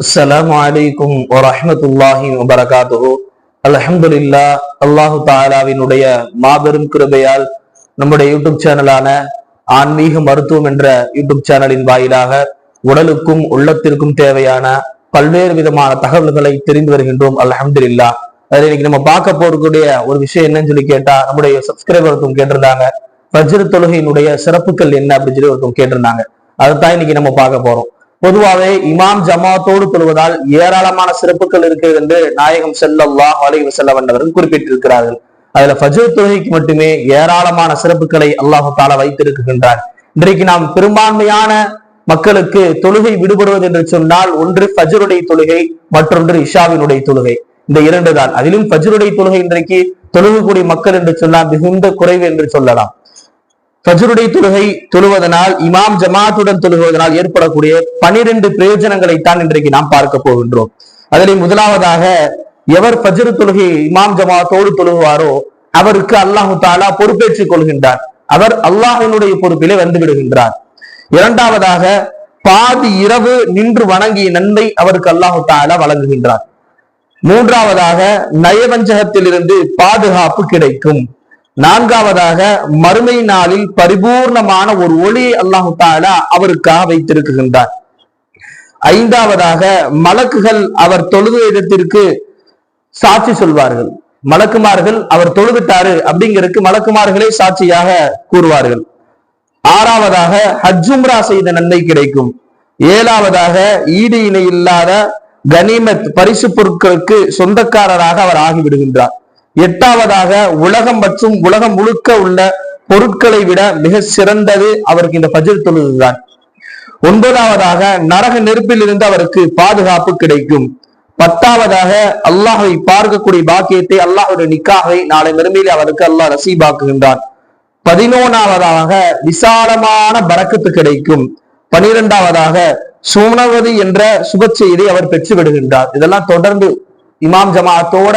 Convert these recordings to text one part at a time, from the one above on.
السلام عليكم ورحمة الله وبركاته அல்ஹம்துலில்லா அல்லாஹு தாலாவினுடைய மாபெரும் கிருபையால் நம்முடைய யூடியூப் சேனலான ஆன்மீக மருத்துவம் என்ற யூடியூப் சேனலின் வாயிலாக உடலுக்கும் உள்ளத்திற்கும் தேவையான பல்வேறு விதமான தகவல்களை தெரிந்து வருகின்றோம் அல்ஹம்துலில்லா அதுல இன்னைக்கு நம்ம பார்க்க போறக்கூடிய ஒரு விஷயம் என்னன்னு சொல்லி கேட்டா நம்முடைய சப்ஸ்கிரைபர் ஒருத்தவங்க கேட்டிருந்தாங்க வஜ்ர தொழுகையினுடைய சிறப்புகள் என்ன அப்படின்னு சொல்லி ஒருத்தவங்க கேட்டிருந்தாங்க அதைத்தான் இன்னைக்கு நம்ம பார்க்க போறோம் பொதுவாகவே இமாம் ஜமாத்தோடு தொழுவதால் ஏராளமான சிறப்புகள் இருக்கிறது என்று நாயகம் செல்லல்லா அலைவு செல்ல அவர்கள் குறிப்பிட்டிருக்கிறார்கள். அதுல ஃபஜர் தொழுகைக்கு மட்டுமே ஏராளமான சிறப்புகளை அல்லாஹு தாலா வைத்திருக்கின்றார் இன்றைக்கு நாம் பெரும்பான்மையான மக்களுக்கு தொழுகை விடுபடுவது என்று சொன்னால் ஒன்று ஃபஜருடைய தொழுகை மற்றொன்று இஷாவினுடைய தொழுகை. இந்த இரண்டு தான். அதிலும் ஃபஜருடைய தொழுகை இன்றைக்கு தொழுகக்கூடிய மக்கள் என்று சொன்னால் மிகுந்த குறைவு என்று சொல்லலாம். ஃபஜ்ருடைய தொழுகை தொழுவதனால் இமாம் ஜமாத்துடன் தொழுகுவதனால் ஏற்படக்கூடிய பனிரெண்டு பிரயோஜனங்களை தான் இன்றைக்கு நாம் பார்க்க போகின்றோம். அதில் முதலாவதாக எவர் பஜ்ரு தொழுகையை இமாம் ஜமாத்தோடு தொழுகுவாரோ அவருக்கு அல்லாஹு தாலா பொறுப்பேற்றுக் கொள்கின்றார். அவர் அல்லாஹினுடைய பொறுப்பிலே வந்து விடுகின்றார். இரண்டாவதாக பாதி இரவு நின்று வணங்கிய நன்மை அவருக்கு அல்லாஹு தாலா வழங்குகின்றார். மூன்றாவதாக நயவஞ்சகத்திலிருந்து பாதுகாப்பு கிடைக்கும். நான்காவதாக மறுமை நாளில் பரிபூர்ணமான ஒரு ஒளி அல்லாஹு தாலா அவருக்காக வைத்திருக்கின்றார் ஐந்தாவதாக மலக்குகள் அவர் தொழுது இடத்திற்கு சாட்சி சொல்வார்கள். மலக்குமார்கள் அவர் தொழுதுட்டாரு அப்படிங்கிறதுக்கு மலக்குமார்களே சாட்சியாக கூறுவார்கள். ஆறாவதாக ஹஜ்ஜும்ரா செய்த நன்மை கிடைக்கும். ஏழாவதாக ஈடு இணை இல்லாத கனிமத் பரிசு பொருட்களுக்கு சொந்தக்காரராக அவர் ஆகிவிடுகின்றார். எட்டாவதாக உலகம் மற்றும் உலகம் முழுக்க உள்ள பொருட்களை விட மிக சிறந்தது அவருக்கு இந்த பஜர் தொழுதுதான். ஒன்பதாவதாக நரக நெருப்பில் இருந்து அவருக்கு பாதுகாப்பு கிடைக்கும். பத்தாவதாக அல்லாஹை பார்க்கக்கூடிய பாக்கியத்தை அல்லாஹுடைய நிக்காகை நாளை மறுமையில் அவருக்கு அல்லாஹ் நசீபாக்குகின்றான். பதினோனாவதாக விசாலமான பறக்கத்து கிடைக்கும். பனிரெண்டாவதாக சுனவதி என்ற சுப செய்தியை அவர் பெற்று விடுகின்றார் இதெல்லாம் தொடர்ந்து இமாம் ஜமாத்தோட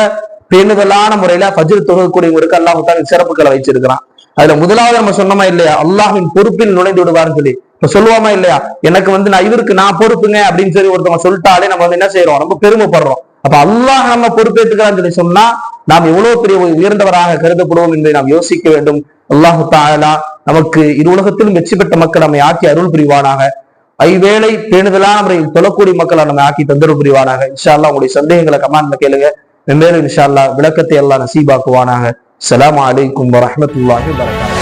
பேணுதலான முறையில ஃபஜ்ர் தொழுகக்கூடியவங்களுக்கு அல்லாஹு தான் சிறப்புகளை வச்சிருக்கிறான் அதுல முதலாவது நம்ம சொன்னோமா இல்லையா? அல்லாஹின் பொறுப்பில் நுழைந்து விடுவார்னு சொல்லி. இப்ப சொல்லுவோமா இல்லையா? எனக்கு வந்து நான் இவருக்கு நான் பொறுப்புங்க அப்படின்னு சொல்லி ஒருத்தவங்க சொல்லிட்டாலே நம்ம வந்து என்ன செய்யறோம் ரொம்ப பெருமைப்படுறோம். அப்ப அல்லாஹ் நம்ம பொறுப்பேற்றுக்கிறான்னு சொல்லி சொன்னா நாம் எவ்வளவு பெரிய உயர்ந்தவராக கருதப்படுவோம் என்பதை நாம் யோசிக்க வேண்டும். அல்லாஹு தாலா நமக்கு இரு உலகத்திலும் வெற்றி பெற்ற மக்கள் நம்மை ஆக்கி அருள் புரிவானாக. ஐவேளை பேணுதலான முறையில் தொழக்கூடிய மக்களை நம்ம ஆக்கி தொந்தரவு புரிவானாக. இன்ஷா அல்லாஹ் உங்களுடைய சந்தேகங்களை கமாண்ட்ல கேளுங்க. வெவ்வேறு இன்ஷா விளக்கத்தை எல்லாம் நசீபாக்குவானாக. அஸ்ஸலாமு அலைக்கும் வரமத்துல்லாஹி வரகாத்து